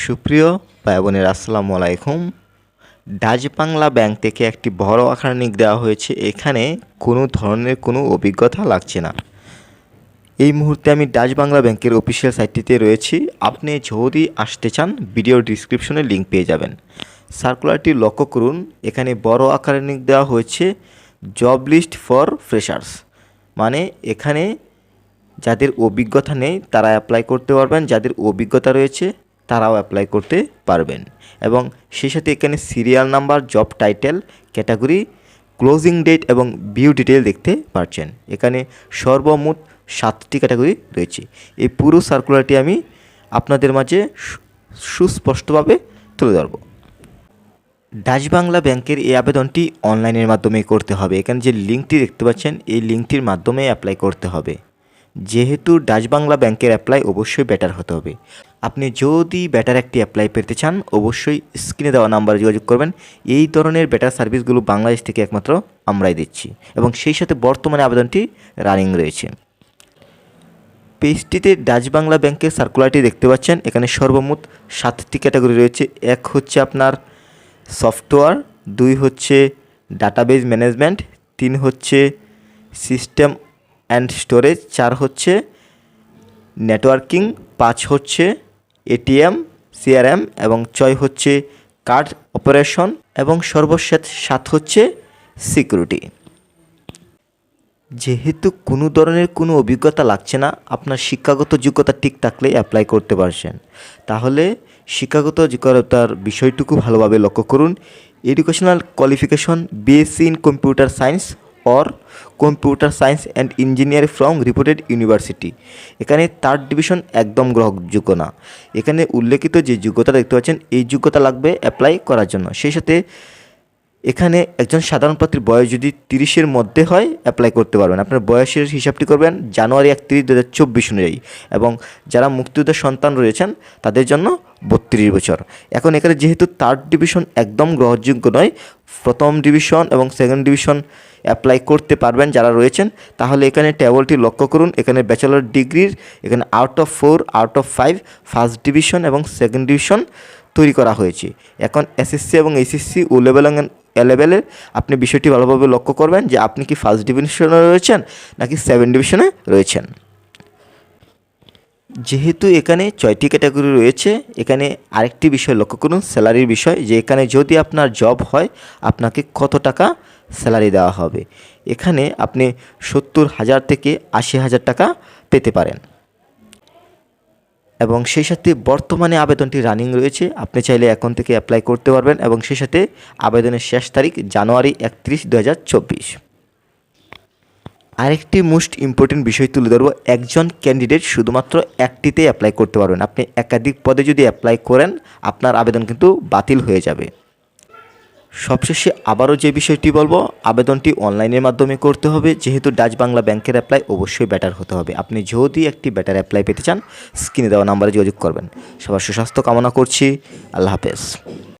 সুপ্রিয় ভাই বোনের আসসালামু আলাইকুম। ডাচ বাংলা ব্যাংক থেকে একটি বড় আকার নিক দেওয়া হয়েছে। এখানে কোনো ধরনের কোনো অভিজ্ঞতা লাগছে না। এই মুহূর্তে আমি ডাচ বাংলা ব্যাংকের অফিসিয়াল সাইটটিতে রয়েছি। আপনি যদি আসতে চান, ভিডিও ডিসক্রিপশনে লিঙ্ক পেয়ে যাবেন। সার্কুলারটি লক্ষ্য করুন। এখানে বড় আকারে নিক দেওয়া হয়েছে জব লিস্ট ফর ফ্রেশার্স। মানে এখানে যাদের অভিজ্ঞতা নেই, তারা অ্যাপ্লাই করতে পারবেন। যাদের অভিজ্ঞতা রয়েছে তারাও অ্যাপ্লাই করতে পারবেন। এবং সেই সাথে এখানে serial number job title category closing date এবং ভিউ ডিটেল দেখতে পাচ্ছেন এখানে সর্বমোট সাতটি ক্যাটাগরি রয়েছে। এই পুরো সার্কুলারটি আমি আপনাদের মাঝে সুস্পষ্টভাবে তুলে ধরবো। ডাচ বাংলা ব্যাংকের এই আবেদনটি অনলাইনের মাধ্যমে করতে হবে। এখানে যে লিঙ্কটি দেখতে পাচ্ছেন, এই লিঙ্কটির মাধ্যমে অ্যাপ্লাই করতে হবে। যেহেতু ডাচ বাংলা ব্যাংকের অ্যাপ্লাই অবশ্যই বেটার হতে হবে। আপনি যদি বেটার একটি অ্যাপ্লাই পেতে চান, অবশ্যই স্ক্রিনে দেওয়া নাম্বারে যোগাযোগ করবেন। এই ধরনের বেটার সার্ভিসগুলো বাংলাদেশ থেকে একমাত্র আমরাই দিচ্ছি এবং সেই সাথে বর্তমানে আবেদনটি রানিং রয়েছে। পেজটিতে ডাচ বাংলা ব্যাংকের সার্কুলারটি দেখতে পাচ্ছেন। এখানে সর্বমোট সাতটি ক্যাটাগরি রয়েছে। এক হচ্ছে আপনার সফটওয়্যার দুই হচ্ছে ডাটাবেজ ম্যানেজমেন্ট তিন হচ্ছে সিস্টেম অ্যান্ড স্টোরেজ, চার হচ্ছে নেটওয়ার্কিং, পাঁচ হচ্ছে এটিএম, সিআরএম এবং ছয় হচ্ছে কার্ড অপারেশন এবং সর্বশেষ সাত হচ্ছে সিকিউরিটি। যেহেতু কোনো ধরনের কোনো অভিজ্ঞতা লাগছে না, আপনার শিক্ষাগত যোগ্যতা ঠিক থাকলে অ্যাপ্লাই করতে পারছেন। তাহলে শিক্ষাগত যোগ্যতার বিষয়টুকু ভালোভাবে লক্ষ্য করুন। Educational qualification BSc in computer science or computer science and engineer from reported university এখানে থার্ড ডিভিশন একদম গ্রহণযোগ্য না। এখানে উল্লেখিত যে যোগ্যতা দেখতে পাচ্ছেন, এই যোগ্যতা লাগবে অ্যাপ্লাই করার জন্য। সেই সাথে এখানে একজন সাধারণ প্রার্থীর বয়স যদি তিরিশের মধ্যে হয় অ্যাপ্লাই করতে পারবেন। আপনার বয়সের হিসাবটি করবেন জানুয়ারি একত্রিশ দু হাজার চব্বিশ অনুযায়ী। এবং যারা মুক্তিযোদ্ধার সন্তান রয়েছেন, তাদের জন্য বত্রিশ বছর। এখন এখানে যেহেতু থার্ড ডিভিশন একদম গ্রহণযোগ্য নয়, প্রথম ডিভিশন এবং সেকেন্ড ডিভিশন অ্যাপ্লাই করতে পারবেন যারা রয়েছেন, তাহলে এখানে টেবলটি লক্ষ্য করুন। এখানে ব্যাচেলর ডিগ্রির এখানে out of four out of five first division এবং সেকেন্ড ডিভিশন তৈরি করা হয়েছে। এখন এসএসসি এবং এইচএসসি ও লেভেল এ লেভেলের আপনি বিষয়টি ভালোভাবে লক্ষ্য করবেন যে আপনি কি ফার্স্ট ডিভিশনে রয়েছেন নাকি সেভেন ডিভিশনে রয়েছেন। যেহেতু এখানে ছয়টি ক্যাটাগরি রয়েছে, এখানে আরেকটি বিষয় লক্ষ্য করুন স্যালারির বিষয়, যে এখানে যদি আপনার জব হয়, আপনাকে কত টাকা স্যালারি দেওয়া হবে? এখানে আপনি সত্তর হাজার থেকে আশি হাজার টাকা পেতে পারেন। এবং সেই সাথে বর্তমানে আবেদনটি রানিং রয়েছে। আপনি চাইলে এখন থেকে অ্যাপ্লাই করতে পারবেন এবং সেই সাথে আবেদনের শেষ তারিখ জানুয়ারি একত্রিশ দু আরেকটি মোস্ট ইম্পর্টেন্ট বিষয় তুলে ধরবো, একজন ক্যান্ডিডেট শুধুমাত্র একটিতে অ্যাপ্লাই করতে পারবেন। আপনি একাধিক পদে যদি অ্যাপ্লাই করেন, আপনার আবেদন কিন্তু বাতিল হয়ে যাবে। সবশেষে আবারও যে বিষয়টি বলব, আবেদনটি অনলাইনের মাধ্যমে করতে হবে। যেহেতু ডাচ বাংলা ব্যাংকের অ্যাপ্লাই অবশ্যই ব্যাটার হতে হবে। আপনি যদি একটি ব্যাটার অ্যাপ্লাই পেতে চান স্ক্রিনে দেওয়া নাম্বারে যোগাযোগ করবেন। সবার সুস্বাস্থ্য কামনা করছি। আল্লাহ হাফেজ।